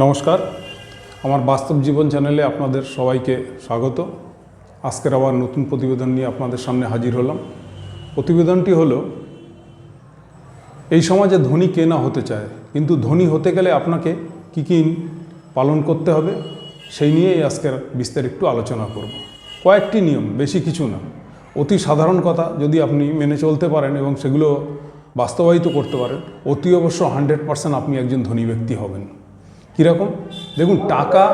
নমস্কার। আমার বাস্তব জীবন চ্যানেলে আপনাদের সবাইকে স্বাগত। আজকের আবার নতুন প্রতিবেদন নিয়ে আপনাদের সামনে হাজির হলাম। প্রতিবেদনটি হলো, এই সমাজে ধনী কে না হতে চায়? কিন্তু ধনী হতে গেলে আপনাকে কী কী পালন করতে হবে? সেই নিয়েই আজকের বিস্তার একটু আলোচনা করব। কয়েকটি নিয়ম, বেশি কিছু না। অতি সাধারণ কথা যদি আপনি মেনে চলতে পারেন এবং সেগুলো বাস্তবায়িত করতে পারেন, অতি অবশ্য হান্ড্রেড পার্সেন্ট আপনি একজন ধনী ব্যক্তি হবেন। কীরকম? দেখুন, টাকা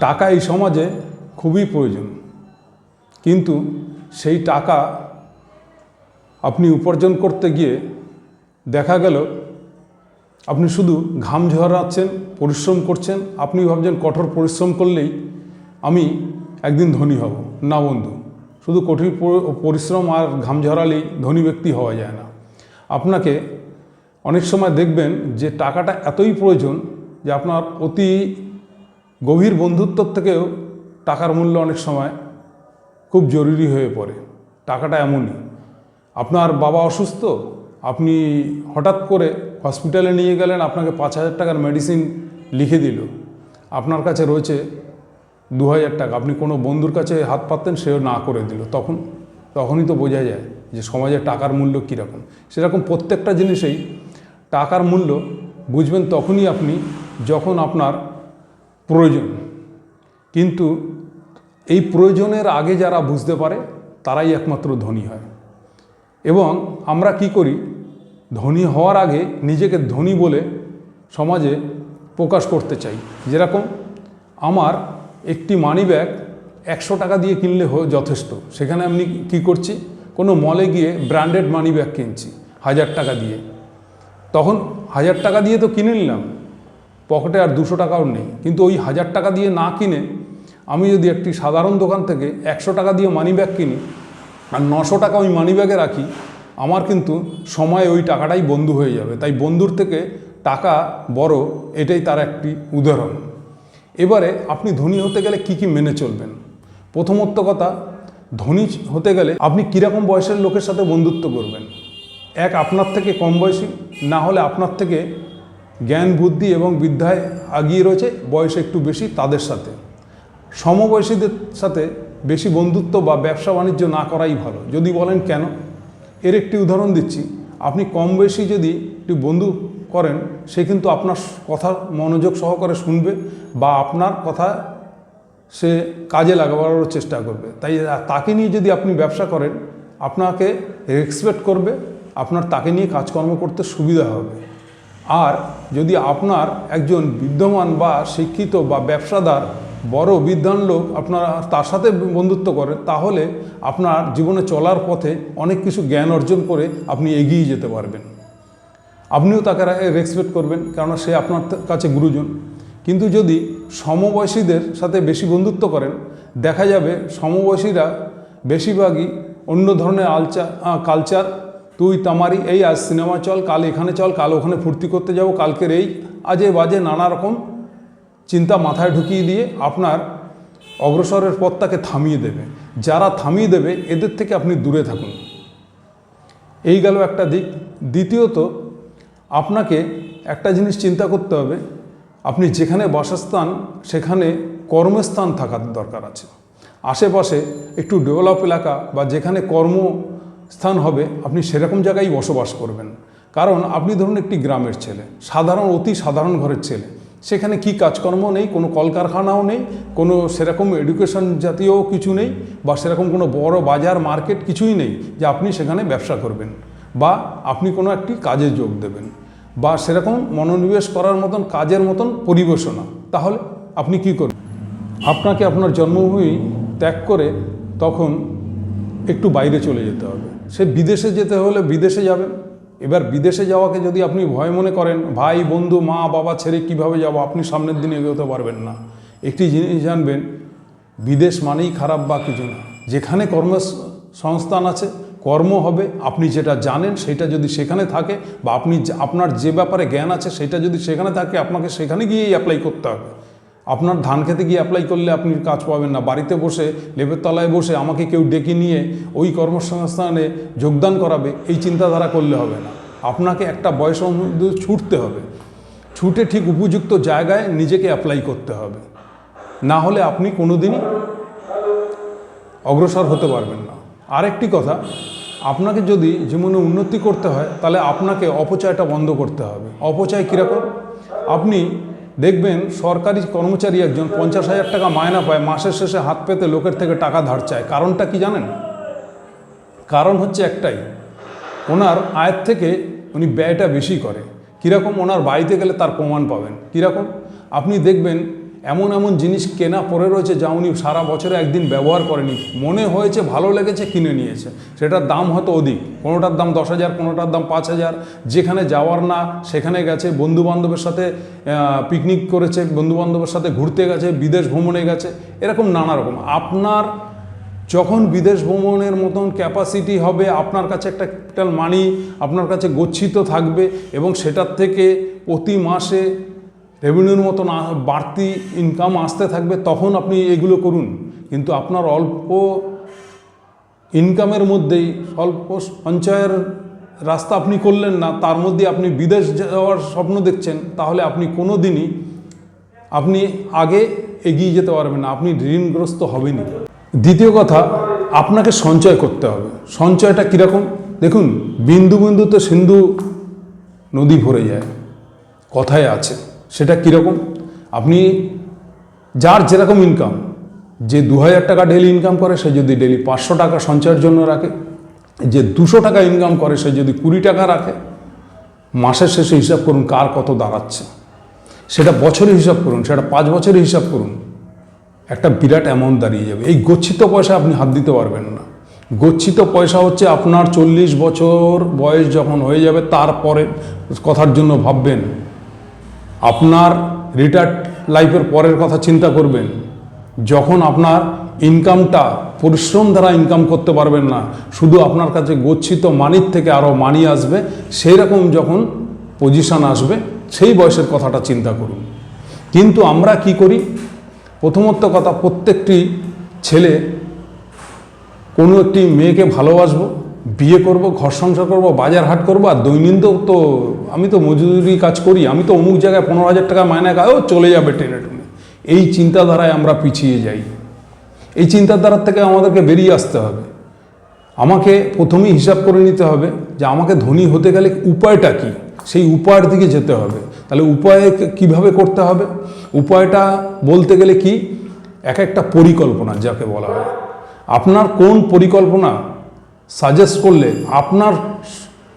টাকা এই সমাজে খুবই প্রয়োজন। কিন্তু সেই টাকা আপনি উপার্জন করতে গিয়ে দেখা গেল, আপনি শুধু ঘাম ঝরাচ্ছেন, পরিশ্রম করছেন, আপনি ভাবছেন কঠোর পরিশ্রম করলেই আমি একদিন ধনী হব। না বন্ধু, শুধু কঠিন পরিশ্রম আর ঘাম ঝরালেই ধনী ব্যক্তি হওয়া যায় না। আপনাকে অনেক সময় দেখবেন যে টাকাটা এতই প্রয়োজন যে আপনার অতি গভীর বন্ধুত্বর থেকেও টাকার মূল্য অনেক সময় খুব জরুরি হয়ে পড়ে। টাকাটা এমনই। আপনার বাবা অসুস্থ, আপনি হঠাৎ করে হসপিটালে নিয়ে গেলেন, আপনাকে পাঁচ হাজার টাকার মেডিসিন লিখে দিল। আপনার কাছে রয়েছে দু হাজার টাকা। আপনি কোনো বন্ধুর কাছে হাত পাততেন, সেও না করে দিল। তখন, তখনই তো বোঝা যায় যে সমাজে টাকার মূল্য কীরকম। সেরকম প্রত্যেকটা জিনিসেই টাকার মূল্য বুঝবেন তখনই আপনি যখন আপনার প্রয়োজন। কিন্তু এই প্রয়োজনের আগে যারা বুঝতে পারে, তারাই একমাত্র ধনী হয়। এবং আমরা কি করি? ধনী হওয়ার আগে নিজেকে ধনী বলে সমাজে প্রকাশ করতে চাই। যেরকম আমার একটি মানি ব্যাগ একশো টাকা দিয়ে কিনলে যথেষ্ট। সেখানে আমি কি করছি? কোনো মলে গিয়ে ব্র্যান্ডেড মানি ব্যাগ কিনছি, হাজার টাকা দিয়ে। তখন হাজার টাকা দিয়ে তো কিনে নিলাম। পকেটে আর দুশো টাকাও নেই। কিন্তু ওই হাজার টাকা দিয়ে না কিনে আমি যদি একটি সাধারণ দোকান থেকে একশো টাকা দিয়ে মানি ব্যাগ কিনি আর নশো টাকা ওই মানি ব্যাগে রাখি, আমার কিন্তু সময় ওই টাকাটাই বন্ধু হয়ে যাবে। তাই বন্ধুর থেকে টাকা বড়, এটাই তার একটি উদাহরণ। এবারে আপনি ধনী হতে গেলে কি কি মেনে চলবেন? প্রথমত কথা, ধনী হতে গেলে আপনি কীরকম বয়সের লোকের সাথে বন্ধুত্ব করবেন? এক আপনার থেকে কম বয়সী, না হলে আপনার থেকে জ্ঞান, বুদ্ধি এবং বিদ্যায় আগিয়ে রয়েছে বয়স একটু বেশি তাদের সাথে। সমবয়সীদের সাথে বেশি বন্ধুত্ব বা ব্যবসা বাণিজ্য না করাই ভালো। যদি বলেন কেন? এর একটি উদাহরণ দিচ্ছি। আপনি কম বয়সী যদি একটি বন্ধু করেন, সে কিন্তু আপনার কথা মনোযোগ সহকারে শুনবে বা আপনার কথা সে কাজে লাগাবারও চেষ্টা করবে। তাই তাকে নিয়ে যদি আপনি ব্যবসা করেন, আপনাকে রেসপেক্ট করবে আপনার তাকে নিয়ে কাজকর্ম করতে সুবিধা হবে। আর যদি আপনার একজন বিদ্যমান বা শিক্ষিত বা ব্যবসাদার বড় বিদ্বান লোক আপনার তার সাথে বন্ধুত্ব করে তাহলে আপনার জীবনে চলার পথে অনেক কিছু জ্ঞান অর্জন করে আপনি এগিয়ে যেতে পারবেন। আপনিও তাকে রেসপেক্ট করবেন, কেননা সে আপনার কাছে গুরুজন। কিন্তু যদি সমবয়সীদের সাথে বেশি বন্ধুত্ব করেন, দেখা যাবে সমবয়সীরা বেশিরভাগই অন্য ধরনের আলচা কালচার তুই তামারি, এই আজ সিনেমা চল, কাল এখানে চল, কাল ওখানে ফুর্তি করতে যাব, কালকের এই আজে বাজে নানা রকম চিন্তা মাথায় ঢুকিয়ে দিয়ে আপনার অগ্রসরের পথটাকে থামিয়ে দেবে। যারা থামিয়ে দেবে, এদের থেকে আপনি দূরে থাকুন। এই গেল একটা দিক। দ্বিতীয়ত, আপনাকে একটা জিনিস চিন্তা করতে হবে। আপনি যেখানে বাসস্থান, সেখানে কর্মস্থান থাকার দরকার আছে। আশেপাশে একটু ডেভেলপ এলাকা বা যেখানে কর্মস্থান হবে, আপনি সেরকম জায়গায় বসবাস করবেন। কারণ আপনি ধরুন একটি গ্রামের ছেলে, সাধারণ, অতি সাধারণ ঘরের ছেলে। সেখানে কি কাজকর্ম নেই, কোনো কলকারখানাও নেই, কোনো সেরকম এডুকেশন জাতীয় কিছু নেই, বা সেরকম কোনো বড় বাজার মার্কেট কিছুই নেই যে আপনি সেখানে ব্যবসা করবেন, বা আপনি কোনো একটি কাজে যোগ দেবেন, বা সেরকম মনোনিবেশ করার মতন কাজের মতন পরিবেশও না তাহলে আপনি কি করবেন? আপনাকে আপনার জন্মভূমি ত্যাগ করে তখন একটু বাইরে চলে যেতে হবে। সে বিদেশে যেতে হলে বিদেশে যাবেন এবার বিদেশে যাওয়াকে যদি আপনি ভয় মনে করেন, ভাই, বন্ধু, মা, বাবা ছেড়ে কীভাবে যাব? আপনি সামনের দিনে এগোতে পারবেন না। একটি জিনিস জানবেন, বিদেশ মানেই খারাপ বা কিছু না। যেখানে কর্মসংস্থান আছে, কর্ম হবে, আপনি যেটা জানেন সেটা যদি সেখানে থাকে বা আপনি আপনার যে ব্যাপারে জ্ঞান আছে সেটা যদি সেখানে থাকে, আপনাকে সেখানে গিয়েই অ্যাপ্লাই করতে হবে। আপনার ধান খেতে গিয়ে অ্যাপ্লাই করলে আপনি কাজ পাবেন না। বাড়িতে বসে লেবের তলায় বসে আমাকে কেউ ডেকে নিয়ে ওই কর্মসংস্থানে যোগদান করাবে, এই চিন্তাধারা করলে হবে না। আপনাকে একটা বয়স অনুযায়ী ছুটতে হবে। ছুটে ঠিক উপযুক্ত জায়গায় নিজেকে অ্যাপ্লাই করতে হবে। না হলে আপনি কোনোদিনই অগ্রসর হতে পারবেন না। আরেকটি কথা, আপনাকে যদি জীবনে উন্নতি করতে হয়, তাহলে আপনাকে অপচয়টা বন্ধ করতে হবে। অপচয় কীরকম? আপনি দেখবেন সরকারি কর্মচারী একজন পঞ্চাশ হাজার টাকা মায়না পায়, মাসের শেষে হাত পেতে লোকের থেকে টাকা ধার চায়। কারণটা কি জানেন? কারণ হচ্ছে একটাই, ওনার আয়ের থেকে উনি ব্যয়টা বেশি করে। কীরকম ওনার বাড়িতে গেলে তার প্রমাণ পাবেন। কীরকম? আপনি দেখবেন এমন এমন জিনিস কেনা পড়ে রয়েছে যা উনি সারা বছরে একদিন ব্যবহার করেনি। মনে হয়েছে, ভালো লেগেছে, কিনে নিয়েছে। সেটার দাম হয়তো অধিক। কোনোটার দাম দশ হাজার, কোনোটার দাম পাঁচ হাজার। যেখানে যাওয়ার না, সেখানে গেছে বন্ধু বান্ধবের সাথে পিকনিক করেছে বন্ধু বান্ধবের সাথে ঘুরতে গেছে, বিদেশ ভ্রমণে গেছে, এরকম নানা রকম। আপনার যখন বিদেশ ভ্রমণের মতন ক্যাপাসিটি হবে, আপনার কাছে একটা ক্যাপিটাল মানি আপনার কাছে গচ্ছিত থাকবে এবং সেটার থেকে প্রতি মাসে রেভিনিউর মতন আ- বাড়তি ইনকাম আসতে থাকবে, তখন আপনি এগুলো করুন। কিন্তু আপনার অল্প ইনকামের মধ্যেই স্বল্প সঞ্চয়ের রাস্তা আপনি করলেন না, তার মধ্যে আপনি বিদেশ যাওয়ার স্বপ্ন দেখছেন, তাহলে আপনি কোনো দিনই আপনি আগে এগিয়ে যেতে পারবেন না, আপনি ঋণগ্রস্ত হবেনই। দ্বিতীয় কথা, আপনাকে সঞ্চয় করতে হবে। সঞ্চয়টা কীরকম? দেখুন, বিন্দু বিন্দুতে সিন্ধু নদী ভরে যায়, কথায় আছে। সেটা কীরকম? আপনি যার যেরকম ইনকাম যে দু হাজার টাকা ডেলি ইনকাম করে, সে যদি ডেলি পাঁচশো টাকা সঞ্চয়ের জন্য রাখে, যে দুশো টাকা ইনকাম করে, সে যদি কুড়ি টাকা রাখে, মাসের শেষে হিসাব করুন কার কত দাঁড়াচ্ছে। সেটা বছরে হিসাব করুন, সেটা পাঁচ বছরে হিসাব করুন, একটা বিরাট অ্যামাউন্ট দাঁড়িয়ে যাবে। এই গচ্ছিত পয়সা আপনি হাত দিতে পারবেন না। গচ্ছিত পয়সা হচ্ছে আপনার চল্লিশ বছর বয়স যখন হয়ে যাবে, তারপরে কথার জন্য ভাববেন আপনার রিটায়ার্ড লাইফের পরের কথা চিন্তা করবেন। যখন আপনার ইনকামটা পরিশ্রম দ্বারা ইনকাম করতে পারবেন না, শুধু আপনার কাছে গচ্ছিত মানির থেকে আরও মানি আসবে সেই রকম যখন পজিশন আসবে, সেই বয়সের কথাটা চিন্তা করুন। কিন্তু আমরা কি করি? প্রথমত কথা, প্রত্যেকটি ছেলে কোনো একটি মেয়েকে ভালোবাসবো বিয়ে করব, ঘর সংসার করব, বাজার হাট করব, আর দৈনন্দিন তো আমি তো মজুরি কাজ করি, আমি তো অমুক জায়গায় পনেরো হাজার টাকা মায়না খাও চলে যাবে টেনে টুনে এই চিন্তাধারায় আমরা পিছিয়ে যাই। এই চিন্তাধারার থেকে আমাদেরকে বেরিয়ে আসতে হবে। আমাকে প্রথমেই হিসাব করে নিতে হবে যে আমাকে ধনী হতে গেলে উপায়টা কি? সেই উপায়ের দিকে যেতে হবে। তাহলে উপায় কীভাবে করতে হবে? উপায়টা বলতে গেলে কি? এক একটা পরিকল্পনা, যাকে বলা হয়। আপনার কোন পরিকল্পনা সাজেস্ট করলে আপনার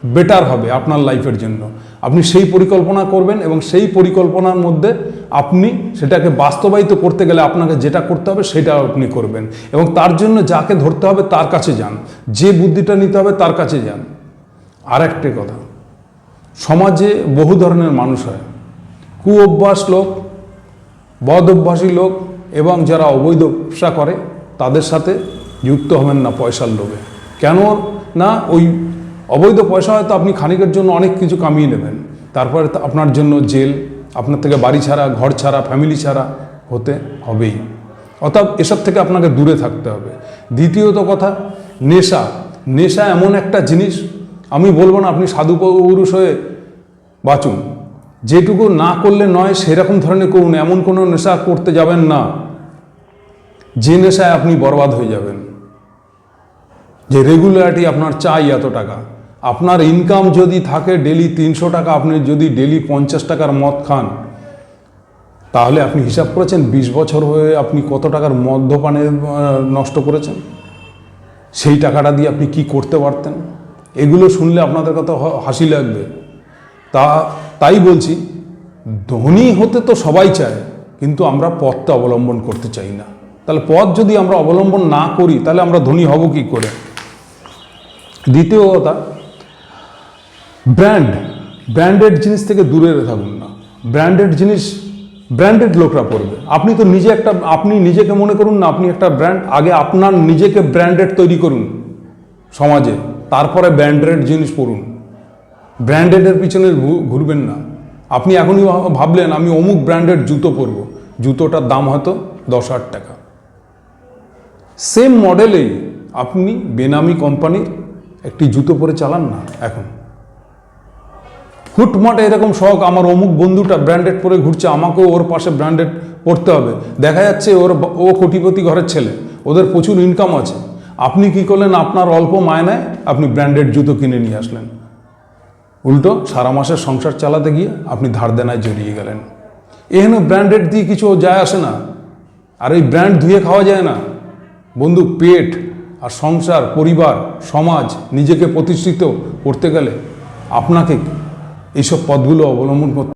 বেটার হবে আপনার লাইফের জন্য। আপনি সেই পরিকল্পনা করবেন এবং সেই পরিকল্পনার মধ্যে আপনি সেটাকে বাস্তবায়িত করতে গেলে আপনাকে যেটা করতে হবে সেটা আপনি করবেন। এবং তার জন্য যাকে ধরতে হবে তার কাছে যান। যে বুদ্ধিটা নিতে হবে তার কাছে যান। আর একটি কথা, সমাজে বহু ধরনের মানুষ হয়। কু অভ্যাস লোক বদ অভ্যাসী লোক এবং যারা অবৈধ ব্যবসা করে, তাদের সাথে যুক্ত হবেন না পয়সার লোভে। কেন? না, ওই অবৈধ পয়সা হয়তো আপনি খানিকের জন্য অনেক কিছু কামিয়ে নেবেন। তারপরে আপনার জন্য জেল, আপনার থেকে বাড়ি ছাড়া, ঘর ছাড়া ফ্যামিলি ছাড়া হতে হবেই। অর্থাৎ এসব থেকে আপনাকে দূরে থাকতে হবে। দ্বিতীয়ত কথা, নেশা। নেশা এমন একটা জিনিস, আমি বলব না আপনি সাধু পুরুষ হয়ে বাঁচুন। যেটুকু না করলে নয়, সেরকম ধরনের করুন। এমন কোনো নেশা করতে যাবেন না। যে নেশায় আপনি বরবাদ হয়ে যাবেন। যে রেগুলারিটি আপনার চাই এত টাকা। আপনার ইনকাম যদি থাকে ডেলি তিনশো টাকা, আপনি যদি ডেলি পঞ্চাশ টাকার মদ খান, তাহলে আপনি হিসাব করেছেন বিশ বছর হয়ে আপনি কত টাকার মদ্যপানে নষ্ট করেছেন? সেই টাকাটা দিয়ে আপনি কি করতে পারতেন? এগুলো শুনলে আপনাদের কথা হাসি লাগবে। তা, তাই বলছি, ধনী হতে তো সবাই চায়, কিন্তু আমরা পথটা অবলম্বন করতে চাই না। তাহলে পথ যদি আমরা অবলম্বন না করি, তাহলে আমরা ধনী হব কি করে? দ্বিতীয় কথা ব্র্যান্ড ব্র্যান্ডেড জিনিস থেকে দূরে থাকুন না। ব্র্যান্ডেড জিনিস ব্র্যান্ডেড লোকরা পড়বে। আপনি তো নিজে একটা, আপনি নিজেকে মনে করুন না, আপনি একটা ব্র্যান্ড আগে আপনার নিজেকে ব্র্যান্ডেড তৈরি করুন সমাজে, তারপরে ব্র্যান্ডেড জিনিস পড়ুন। ব্র্যান্ডেডের পিছনে ঘুরবেন না। আপনি এখনই ভাবলেন, আমি অমুক ব্র্যান্ডেড জুতো পরব। জুতোটার দাম হয়তো দশ হাজার টাকা। সেম মডেলেই আপনি বেনামি কোম্পানির একটি জুতো পরে চালান না এখন। হুটমাটে এরকম শখ, আমার অমুক বন্ধুটা ব্র্যান্ডেড পরে ঘুরছে, আমাকেও ওর পাশে ব্র্যান্ডেড পড়তে হবে। দেখা যাচ্ছে ওর ও কোটিপতি ঘরের ছেলে, ওদের প্রচুর ইনকাম আছে। আপনি কি করলেন? আপনার অল্প মায়নায় আপনি ব্র্যান্ডেড জুতো কিনে নিয়ে আসলেন। উল্টো, সারা মাসের সংসার চালাতে গিয়ে আপনি ধার দেনায় জড়িয়ে গেলেন। এহেন ব্র্যান্ডেড দিয়ে কিছু যায় আসে না। আর এই ব্র্যান্ড ধুয়ে খাওয়া যায় না। বন্ধু পেট আর সংসার পরিবার সমাজ নিজেকে প্রতিষ্ঠিত করতে গেলে আপনাকে এইসব পথগুলো অবলম্বন করতে